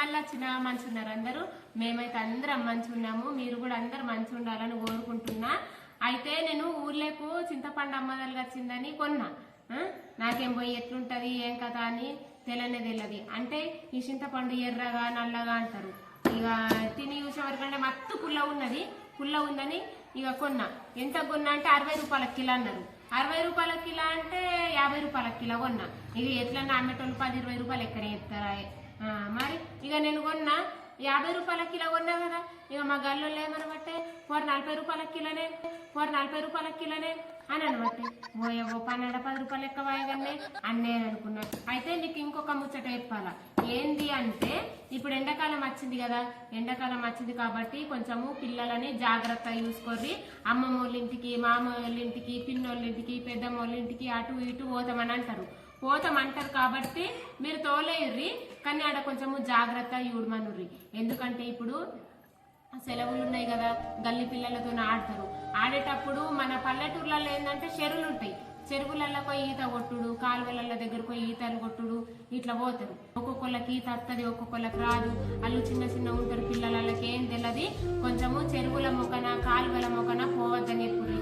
మళ్ళీ వచ్చిన మంచి ఉన్నారు అందరూ. మేమైతే అందరం మంచి ఉన్నాము. మీరు కూడా అందరు మంచి ఉండాలని కోరుకుంటున్నా. అయితే నేను ఊర్లోకు చింతపండు అమ్మదలుగా వచ్చిందని కొన్నా. నాకేం పోయి ఎట్లుంటది ఏం కథ అని తెలనే తెలియదు. అంటే ఈ చింతపండు ఎర్రగా నల్లగా అంటారు. ఇక తిని చూసే వరకంటే మత్తు పుల్ల ఉన్నది. పుల్ల ఉందని ఇక కొన్నా. ఎంత కొన్నా అంటే అరవై రూపాయల కిలో అన్నారు. అరవై రూపాయల కిలో అంటే యాభై రూపాయల కిలో కొన్నా. ఇక ఎట్లన్నా అమ్మేటోళ్ళు పది ఇరవై రూపాయలు ఎక్కడ ఎత్తారా మరి ఇక నేను కొన్నా. యాభై రూపాయల కిలో కొన్నా కదా. ఇక మా గల్లో ఏమనబట్టే ఫోర్ నలభై రూపాయల కిలోనే ఫోర్ నలభై రూపాయల కిలోనే అని అనబట్టే. ఓ పన్నెండు పది రూపాయలు ఎక్కువ వాయగానే అన్నే అనుకున్నా. అయితే నీకు ఇంకొక ముచ్చట చెప్పాలా. ఏంది అంటే ఇప్పుడు ఎండాకాలం వచ్చింది కదా. ఎండాకాలం వచ్చింది కాబట్టి కొంచెము పిల్లలని జాగ్రత్తగా చూసుకోర్రి అమ్మమ్మ వాళ్ళ ఇంటికి మామ వాళ్ళ ఇంటికి పిన్నోళ్ళ ఇంటికి పెద్దమ్మ వాళ్ళ ఇంటికి అటు ఇటు పోతామని అంటారు. పోతామంటారు కాబట్టి మీరు తోలేయుర్రి కానీ ఆడ కొంచెము జాగ్రత్త చూడమనుర్రి. ఎందుకంటే ఇప్పుడు సెలవులు ఉన్నాయి కదా గల్లి పిల్లలతో ఆడతారు. ఆడేటప్పుడు మన పల్లెటూర్లలో ఏంటంటే చెరువులు ఉంటాయి. చెరువులలో పోయి ఈత కొట్టుడు కాలువల దగ్గర పోయి ఈతలు కొట్టుడు ఇట్లా పోతారు. ఒక్కొక్కళ్ళకి ఈత వస్తుంది ఒక్కొక్కళ్ళకి రాదు. వాళ్ళు చిన్న చిన్న ఉంటారు పిల్లలకి ఏం తెలియదు కొంచెము చెరువుల మొక్కన కాలువల మొక్కన పోవద్దని చెప్పి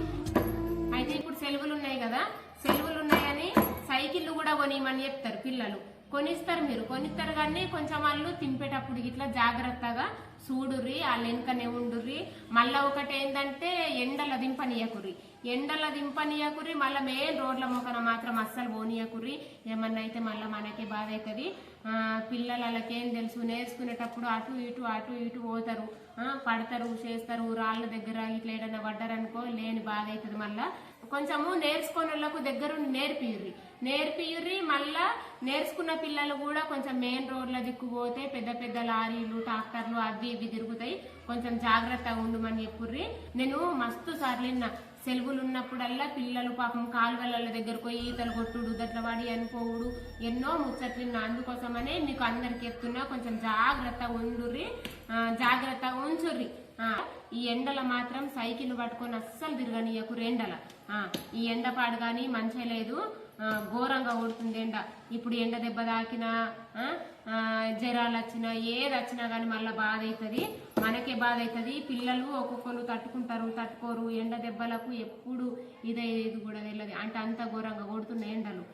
అయితే ఇప్పుడు సెలవులు ఉన్నాయి కదా సెలవులు ఉన్నాయని సైకిళ్ళు కూడా కొనియమని చెప్తారు పిల్లలు. కొనిస్తారు మీరు. కొనిస్తారు కానీ కొంచెం వాళ్ళు తింపేటప్పుడు ఇట్లా జాగ్రత్తగా చూడుర్రి వాళ్ళ వెనుకనే ఉండుర్రి. మళ్ళీ ఒకటి ఏంటంటే ఎండల దింపనీయకుర్రి. ఎండల దింపనీయకుర్రి మళ్ళీ మెయిన్ రోడ్ల మొక్కన మాత్రం అస్సలు పోనీయకుర్రి. ఏమన్నా అయితే మళ్ళీ మనకే బాధ అవుతుంది పిల్లలు వాళ్ళకేం తెలుసు నేర్చుకునేటప్పుడు అటు ఇటు అటు ఇటు పోతారు. పడతారు చేస్తారు రాళ్ళ దగ్గర ఇట్లా ఏదైనా పడ్డారనుకో లేని బాధ అవుతుంది మళ్ళీ. కొంచెము నేర్చుకునే వాళ్ళకు దగ్గరుండి నేర్పియుర్రి నేర్పియుర్రి మళ్ళా నేర్చుకున్న పిల్లలు కూడా కొంచెం మెయిన్ రోడ్ల దిక్కు పోతే పెద్ద పెద్ద లారీలు ట్రాక్టర్లు అవి ఇవి తిరుగుతాయి. కొంచెం జాగ్రత్తగా ఉండమని చెప్పుర్రి. నేను మస్తు సార్లు సెలవులు ఉన్నప్పుడల్లా పిల్లలు పాపం కాలువల దగ్గర పోయి ఈతలు కొట్టుడు దట్ల వాడి అనుకోవుడు ఎన్నో ముచ్చట్లు అందుకోసమనే మీకు అందరికి చెప్తున్నా కొంచెం జాగ్రత్తగా ఉండుర్రి. జాగ్రత్తగా ఉంచుర్రి. ఈ ఎండల మాత్రం సైకిల్ పట్టుకొని అస్సలు తిరగనీయకు ఎండల ఈ ఎండపాడు కానీ మంచిగా లేదు. ఘోరంగా కొడుతుంది ఎండ ఇప్పుడు ఎండ దెబ్బ తాకినా జ్వరాలు వచ్చినా ఏది వచ్చినా కానీ మళ్ళీ బాధ అవుతుంది మనకే బాధ అవుతుంది పిల్లలు ఒక్కొక్కరు తట్టుకుంటారు తట్టుకోరు. ఎండ దెబ్బలకు ఎప్పుడు ఇదే ఇది కూడా తెలియదు అంటే అంత ఘోరంగా కొడుతున్నాయి ఎండలు.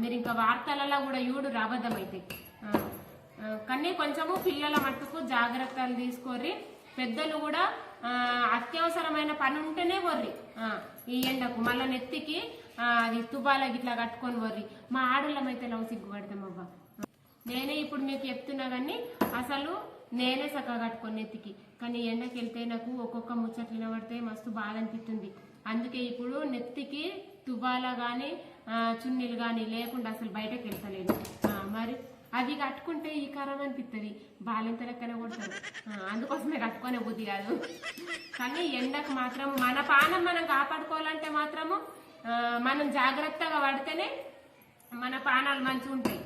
మీరు ఇంకా వార్తలలో కూడా చూడు రాబద్దమైతే కానీ కొంచెము పిల్లల మట్టుకు జాగ్రత్తలు తీసుకోర్రి. పెద్దలు కూడా అత్యవసరమైన పని ఉంటేనే వర్రి ఈ ఎండకు. మళ్ళీ నెత్తికి అది తుబాల గిట్లా కట్టుకొని వర్రి మా ఆడోళ్ళమైతే లవ్ సిగ్గుపడతాం అవ్వ. నేనే ఇప్పుడు మీకు చెప్తున్నా కానీ అసలు నేనే సక్కగా కట్టుకొని నెత్తికి. కానీ ఎండకి వెళ్తే నాకు ఒక్కొక్క ముచ్చట్లు వినబడితే మస్తు బాధ అనిపిస్తుంది. అందుకే ఇప్పుడు నెత్తికి తుబాల కానీ చున్నీలు కానీ లేకుండా అసలు బయటకు వెళ్తలేదు మరి అది కట్టుకుంటే ఈ కరం అనిపిస్తుంది బాలెంత లెక్కనే కొడతారు. అందుకోసమే కట్టుకునే బుద్ధి కాదు. కానీ ఎండకు మాత్రం మన పానం మనం కాపాడుకోవాలంటే మాత్రము మనం జాగ్రత్తగా పడితేనే మన పానాలు మంచిగా ఉంటాయి.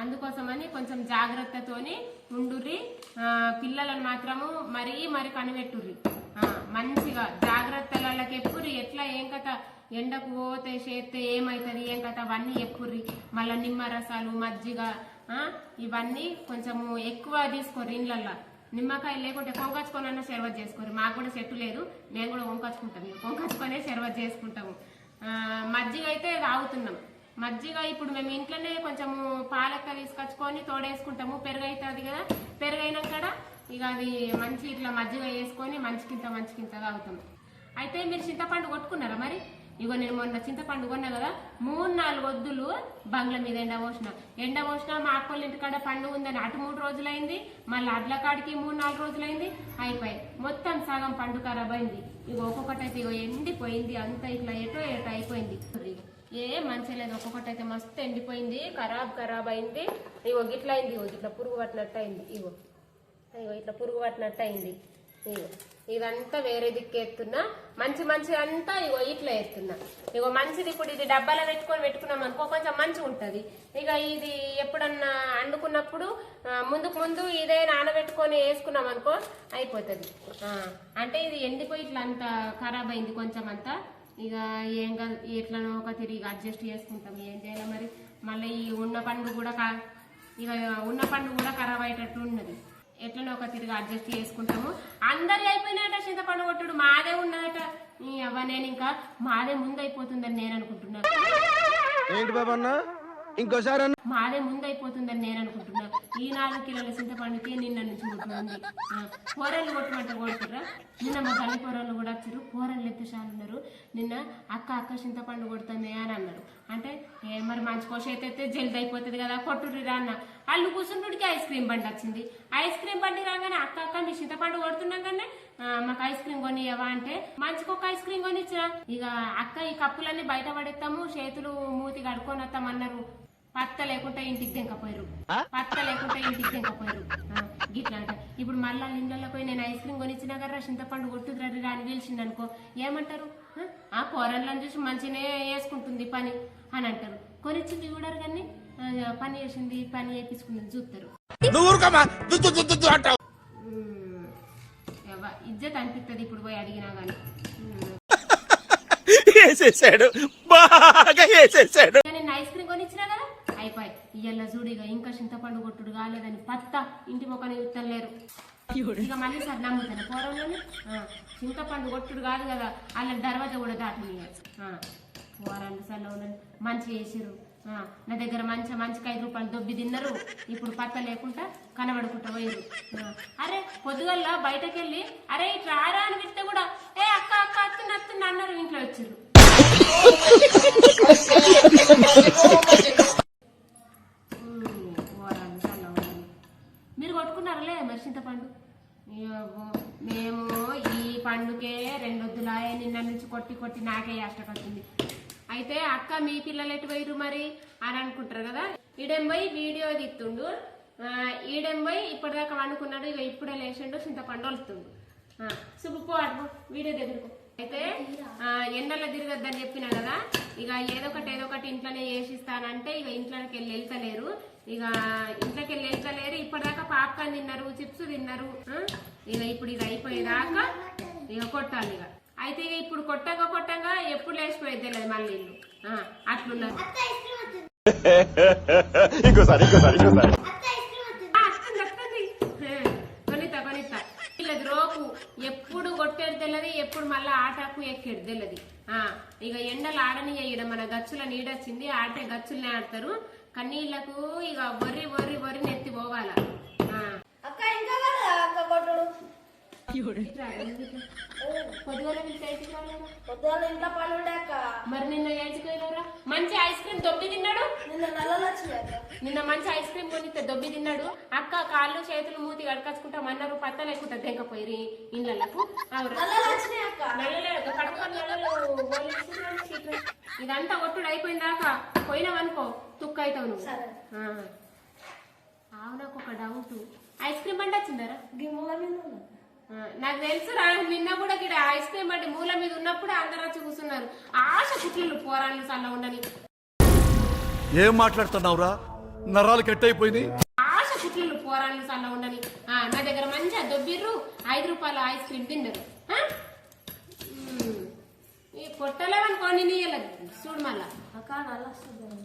అందుకోసమని కొంచెం జాగ్రత్తతోని ఉండుర్రి. పిల్లలను మాత్రము మరీ మరి కనిపెట్టుర్రి. మంచిగా జాగ్రత్తలకి ఎప్పుర్రి ఎట్లా ఏం కథ ఎండకు పోతే చేస్తే ఏమవుతుంది ఏం కథ అవన్నీ ఎప్పుర్రి. మళ్ళీ నిమ్మ రసాలు మజ్జిగ ఇవన్నీ కొంచెము ఎక్కువ తీసుకోర్రి ఇండ్లల్లో. నిమ్మకాయ లేకుంటే కొంకచ్చుకొని అన్న షర్బత్ చేసుకోరు మాకు కూడా చెట్టు లేదు మేము కూడా కొంకచ్చుకుంటాం కొంకచ్చుకొనే షర్బత్ చేసుకుంటాము. మజ్జిగ అయితే తాగుతున్నాం. మజ్జిగ ఇప్పుడు మేము ఇంట్లోనే కొంచెము పాలక్క తీసుకొచ్చుకొని తోడేసుకుంటాము. పెరుగు అవుతుంది కదా పెరుగు అయినాక ఇక అది మంచి ఇట్లా మజ్జిగ వేసుకొని మంచికింత మంచికింత తాగుతాం. అయితే మీరు చింతపండు కొట్టుకున్నారా మరి? ఇగో నేను మొన్న చింతపండు కొన్నా కదా మూడు నాలుగు వద్దులు బంగ్ల మీద ఎండ పోసిన. ఎండ పోసిన మా అక్కోళ్ళ ఇంటికాడ పండుగ ఉందని అటు మూడు రోజులైంది మళ్ళీ అడ్ల కాడికి మూడు నాలుగు రోజులైంది అయిపోయి మొత్తం సగం పండు ఖరాబ్ అయింది. ఇగో ఒక్కొక్కటైతే ఇగో ఎండిపోయింది అంత ఇట్లా ఎటో ఎటో అయిపోయింది. ఏ మంచిగా లేదు ఒక్కొక్కటి అయితే మస్తు ఎండిపోయింది ఖరాబ్ ఖరాబ్ అయింది. ఇగో గిట్లా అయింది ఇగో ఇట్లా పురుగు పట్టినట్టు అయింది ఇగో. ఇగో ఇట్లా పురుగు పట్టినట్టు అయింది ఇదంతా వేరే దిక్కు ఎత్తున్నా. మంచి మంచి అంతా ఇగో ఇట్లా ఎత్తున్నా. ఇగో మంచిది ఇప్పుడు ఇది డబ్బాలో పెట్టుకొని పెట్టుకున్నాం అనుకో కొంచెం మంచిగా ఉంటుంది. ఇక ఇది ఎప్పుడన్నా వండుకున్నప్పుడు ముందుకు ముందు ఇదే నానబెట్టుకొని వేసుకున్నాం అనుకో అయిపోతుంది. అంటే ఇది ఎండిపోయి ఇట్లా అంత ఖరాబ్ అయింది కొంచెం అంతా. ఇక ఏం కాదు ఎట్లనో ఒక తిరిగి అడ్జస్ట్ చేసుకుంటాం. ఏం చేయాలి మరి మళ్ళీ ఈ ఉన్న పండు కూడా కా ఇక ఉన్న పండు కూడా ఖరాబ్ అయ్యేటట్టు ఎట్లనో ఒక తిరిగి అడ్జస్ట్ చేసుకుంటాము. అందరి అయిపోయినట చింతపండు కొట్టుడు. మాదే ఉన్నదట. నీ అవ్వ నేను ఇంకా మాదే ముందు అయిపోతుందని నేను అనుకుంటున్నాను. ఏంటి బాబన్నా ఇంకోసారి మాదే ముందు అయిపోతుందని నేను అనుకుంటున్నా. ఈ నాలుగు కిలోల చింతపండుకి నిన్న నుంచి కొట్టుకుంది కూరలు కొట్టమంటే కొడుతుర్రా? నిన్న మా తల్లి కూరలు కూడా వచ్చారు కూరలు ఎత్తేసాలు ఉన్నారు నిన్న అక్క అక్క చింతపండు కొడుతుంది అని అన్నారు. అంటే ఏ మరి మంచి కోస అయితే జల్ది అయిపోతుంది కదా కొట్టుర్రిరా అన్న. వాళ్ళు కూర్చుంటుడికి ఐస్ క్రీమ్ బండి వచ్చింది. ఐస్ క్రీమ్ బండి రాగానే అక్క అక్క మీ చింతపండు కొడుతున్నాం కానీ మాకు ఐస్ క్రీమ్ కొనియవా అంటే మంచికి ఒక ఐస్ క్రీమ్ కొనిచ్చిన ఇక అక్క ఈ కప్పులన్నీ బయట పడేస్తాము చేతులు మూతి కడుక్కొని వస్తామన్నారు. పత్త లేకుంటే ఇంటికి తెంకపోయారు పత్త లేకుంటే ఇంటికి తెంకపోయారు గిట్లా అంట. ఇప్పుడు మళ్ళా ఇండ్లలో పోయి నేను ఐస్ క్రీమ్ కొనిచ్చినా కదా చింతపండు కొట్టుద్రని రాని పిలిచింది అనుకో ఏమంటారు? ఆ? కూరలను చూసి మంచిగానే వేసుకుంటుంది పని అని అంటారు. కొనిచ్చింది చూడరు కానీ పని చేసింది పని చేపించుకుంది చూస్తారు ఇజ్జత్ అనిపిస్తుంది ఇప్పుడు పోయి అడిగినా కానీ వేసేసాడు. బాగా వేసేసాడు. నేను ఐస్ క్రీమ్ అయిపోయి ఇయ్యాల చూడిగా ఇంకా చింతపండు కొట్టుడు కాలేదని పత్త ఇంటి మొక్కని ఇత్తలేరు లేరు ఇక మళ్ళీ సార్ నమ్ముతాను పోరంలోని చింతపండు కొట్టుడు కాదు కదా వాళ్ళ దర్వాజా కూడా దాటనియరు పోరాళ్ళు సల్ల ఉండని మంచి చేసిర్రు. ఆ, నా దగ్గర మంచి మంచికి ఐదు రూపాయలు దొబ్బి తిన్నారు. ఇప్పుడు పత్త లేకుండా కనబడుకుంటా పోయారు అరే పొద్దుగల్లా బయటకు వెళ్ళి అరే ఇట్లా రారా అని పెడితే కూడా ఏ అక్క అక్క అత్తున్న అత్తున్న అన్నారు ఇంట్లో వచ్చారు పోయిరు మరి అని అనుకుంటారు కదా? ఈడెంబై వీడియో తీస్తుండు. ఆ, ఇప్పటిదాకా వండుకున్నాడు ఇక ఇప్పుడే లేచిండు చింతపండు వలుతుండు సుబ్బు అటు వీడియో దగ్గరకు. అయితే ఆ, తిరగద్దని చెప్పినా కదా ఇక ఏదో ఒకటి ఏదో ఒకటి ఇంట్లోనే చేసిస్తానంటే ఇక ఇంట్లోకి వెళ్ళి వెళ్తలేరు. ఇక ఇంట్లోకి వెళ్ళి వెళ్తలేరు ఇప్పటిదాకా పాప్కార్న్ తిన్నారు చిప్స్ తిన్నారు ఇక ఇప్పుడు ఇది అయిపోయేదాకా ఇక కొట్టాలి ఇక అయితే ఇక ఇప్పుడు కొట్టగా కొట్టగా ఎప్పుడు లేచిపోయేది తెలియదు మళ్ళీ ఇల్లు. ఆ, అట్లున్నారు ఇంకోసారి ఇంకోసారి ఇంకోసారి. రోపు ఎప్పుడు కొట్టేది తెలియదు ఎప్పుడు మళ్ళీ ఆటకు ఎక్కేది తెలియదు ఆ, ఇక ఎండలు ఆడనియడం మన గచ్చుల నీడొచ్చింది ఆటే గచ్చులనే ఆడతారు. కన్నీళ్ళకు ఇక వరి వరి వరి నెత్తి పోవాల. పొద్దుగాల ఇంట్లో పని ఉండే అక్క మరి నిన్న ఏడ్చుకోలేరా మంచి ఐస్ క్రీమ్ దొబ్బి తిన్నాడు? నిన్న నిన్న మంచి ఐస్ క్రీమ్ కొనిస్తే దొబ్బి తిన్నాడు? అక్క కాళ్ళు చేతులు మూతి కడకచ్చుకుంటాం అన్నారు పత్త లేకుండా తెంకపోయి చీకటి. ఇదంతా ఒట్టుడు అయిపోయిన దాకా పోయినావనుకో తుక్క అవుతావు నువ్వు. నాకు ఒక డౌట్ ఐస్ క్రీమ్ బండి వచ్చిందరా? నాకు తెలుసు రా నిన్న కూడా ఇక్కడ ఐస్ క్రీమ్ బండి మూల మీద ఉన్నప్పుడు అందరు వచ్చి కూర్చున్నారు. ఆశ కుట్లలు పోరాళ్ళు చల్ల ఉండని. ఏం మాట్లాడుతున్నావురా? నరాలు కట్ అయిపోయినాయి ఆశ కుట్లలు పోరాళ్ళు చల్ల ఉండని. ఆ, నా దగ్గర మంచిగా దొబ్బిర్రు ఐదు రూపాయల ఐస్ క్రీమ్ తిన్నారు ఆ? మ్మ్. ఈ కొట్టలేవనుకో నేను ఇయ్యలేదు చూడు మళ్ళా. అక్క నల్ల వస్తుంది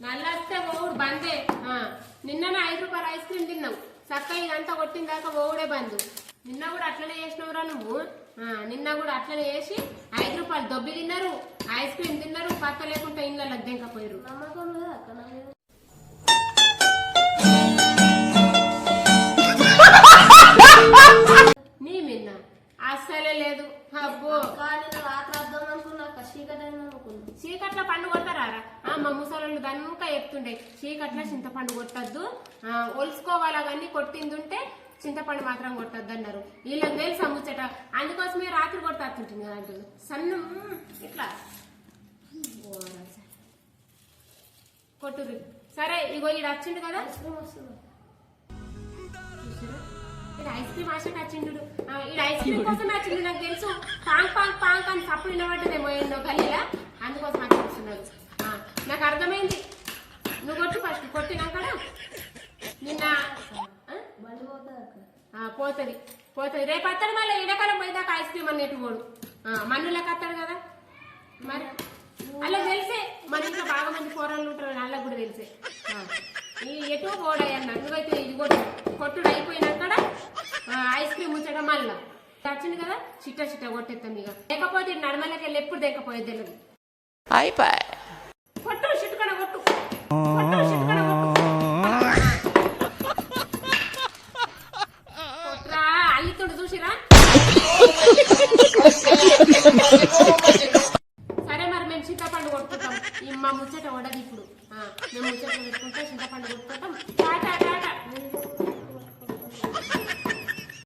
నల్ల వస్తే ఓవుడు బందే. ఆ, నిన్ననే ఐదు రూపాయల ఐస్ క్రీమ్ తిన్నావు చక్క ఇదంతా కొట్టిన దాకా ఓవుడే బందు. నిన్న కూడా అట్లనే చేసినవురా నువ్వు? నిన్న కూడా అట్లనే చేసి ఐదు రూపాయలు దొబ్బి తిన్నారు ఐస్ క్రీమ్ తిన్నారు పక్క లేకుండా ఇళ్ళ దెంకపోయారు నమ్మకం నీ మిన్న అస్సలే లేదు. అబ్బో. వద్దాం చీకట్ల పండు కొడతారా ఆ, మా ముసలోళ్ళు దానికా చెప్తుండే చీకట్ల చింతపండు కొట్టద్దు. ఒలుసుకోవాలా కానీ కొట్టింది ఉంటే చింతపండు మాత్రం కొట్టద్దు అన్నారు వీళ్ళకి తెలుసా ముచ్చట అందుకోసమే రాత్రి కొట్టాడుతుంటుంది కదా అంటున్నారు. సన్నం ఇట్లా. ఓరా సరే. ఇగో ఈడ వచ్చిండు కదా. ఐస్ క్రీమ్ వస్తుంది. చూసిర్రా? ఈడ ఐస్ క్రీమ్ ఆశ వచ్చిండు ఈ ఐస్ క్రీమ్ కోసం వచ్చిండు నాకు తెలుసు. పాంక్ పాంక్ పాంక్ అని తప్పుడు వినబడ్డదేమో ఎన్నో గల్లీలా. అందుకోసం వస్తున్నాడు. ఆ, నాకు అర్థమైంది. నువ్వు కొట్టు ఫస్ట్. కొట్టినాక నిన్న పోతుంది. పోతుంది. రేపు అత్తడు మళ్ళీ ఎండాకాలం పోయిదాకా ఐస్ క్రీమ్ అన్నట్టు పోడు. మన్నులకు అత్తాడు కదా. మరి అలా తెలిసే మన ఇంట్లో బాగా మంది కూరలు ఉంటారు వాళ్ళకి కూడా తెలిసే. ఎటు పోడాయన్న నువ్వైతే ఇది కొట్టు. కొట్టుడు అయిపోయినాక ఉంచడం మళ్ళా. వచ్చింది కదా చిట్ట చిట్ట కొట్టేస్తాం ఇక. లేకపోతే నడమలకి వెళ్ళి ఎప్పుడు తెకపోయేది తెలియదు